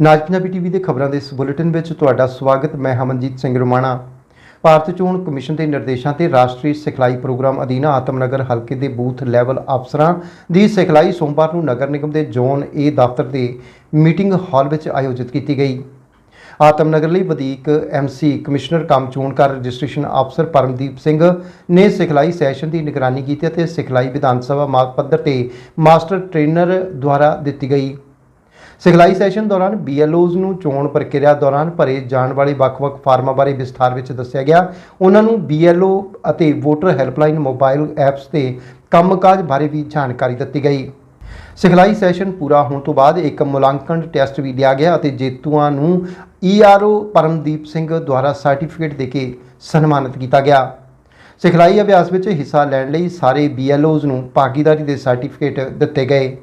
ਨਾਜ Punjabi TV ਦੇ ਖਬਰਾਂ ਦੇ ਇਸ ਬੁਲੇਟਿਨ ਵਿੱਚ ਤੁਹਾਡਾ ਸਵਾਗਤ, ਮੈਂ ਹਮਨਜੀਤ ਸਿੰਘ ਰੋਮਾਣਾ। ਭਾਰਤ ਚੋਣ ਕਮਿਸ਼ਨ ਦੇ ਨਿਰਦੇਸ਼ਾਂ ਤੇ ਰਾਸ਼ਟਰੀ ਸਿਖਲਾਈ ਪ੍ਰੋਗਰਾਮ ਅਧੀਨ ਆਤਮਨਗਰ ਹਲਕੇ ਦੇ ਬੂਥ ਲੈਵਲ ਅਫਸਰਾਂ ਦੀ ਸਿਖਲਾਈ ਸੋਮਵਾਰ ਨੂੰ ਨਗਰ ਨਿਗਮ ਦੇ ਜ਼ੋਨ ਏ ਦਫ਼ਤਰ ਦੇ ਮੀਟਿੰਗ ਹਾਲ ਵਿੱਚ ਆਯੋਜਿਤ ਕੀਤੀ ਗਈ। ਆਤਮਨਗਰ ਲਈ ਵਧੀਕ ਐਮਸੀ ਕਮਿਸ਼ਨਰ ਕੰਮ ਚੋਣਕਾਰ ਰਜਿਸਟ੍ਰੇਸ਼ਨ ਅਫਸਰ ਪਰਮਦੀਪ ਸਿੰਘ ਨੇ ਸਿਖਲਾਈ ਸੈਸ਼ਨ ਦੀ ਨਿਗਰਾਨੀ ਕੀਤੀ ਅਤੇ ਸਿਖਲਾਈ ਵਿਧਾਨ ਸਭਾ ਮਾਰਗ ਪੱਧਰ ਤੇ ਮਾਸਟਰ ਟ੍ਰੇਨਰ ਦੁਆਰਾ ਦਿੱਤੀ ਗਈ। ਸਿਖਲਾਈ ਸੈਸ਼ਨ ਦੌਰਾਨ BLOs ਨੂੰ ਚੋਣ ਪ੍ਰਕਿਰਿਆ ਦੌਰਾਨ ਭਰੇ ਜਾਣ ਵਾਲੇ ਵੱਖ-ਵੱਖ ਫਾਰਮਾਂ ਬਾਰੇ ਵਿਸਥਾਰ ਵਿੱਚ ਦੱਸਿਆ ਗਿਆ। ਉਹਨਾਂ ਨੂੰ BLO ਅਤੇ ਵੋਟਰ ਹੈਲਪਲਾਈਨ ਮੋਬਾਈਲ ਐਪਸ ਤੇ ਕੰਮਕਾਜ ਬਾਰੇ ਵੀ ਜਾਣਕਾਰੀ ਦਿੱਤੀ ਗਈ। ਸਿਖਲਾਈ ਸੈਸ਼ਨ ਪੂਰਾ ਹੋਣ ਤੋਂ ਬਾਅਦ ਇੱਕ ਮੁਲਾਂਕਣ ਟੈਸਟ ਵੀ ਲਿਆ ਗਿਆ ਅਤੇ ਜੇਤੂਆਂ ਨੂੰ ERO ਪਰਮਦੀਪ ਸਿੰਘ ਦੁਆਰਾ ਸਰਟੀਫਿਕੇਟ ਦੇ ਕੇ ਸਨਮਾਨਿਤ ਕੀਤਾ ਗਿਆ। ਸਿਖਲਾਈ ਅਭਿਆਸ ਵਿੱਚ ਹਿੱਸਾ ਲੈਣ ਲਈ ਸਾਰੇ BLOs ਨੂੰ ਭਾਗੀਦਾਰੀ ਦੇ ਸਰਟੀਫਿਕੇਟ ਦਿੱਤੇ ਗਏ।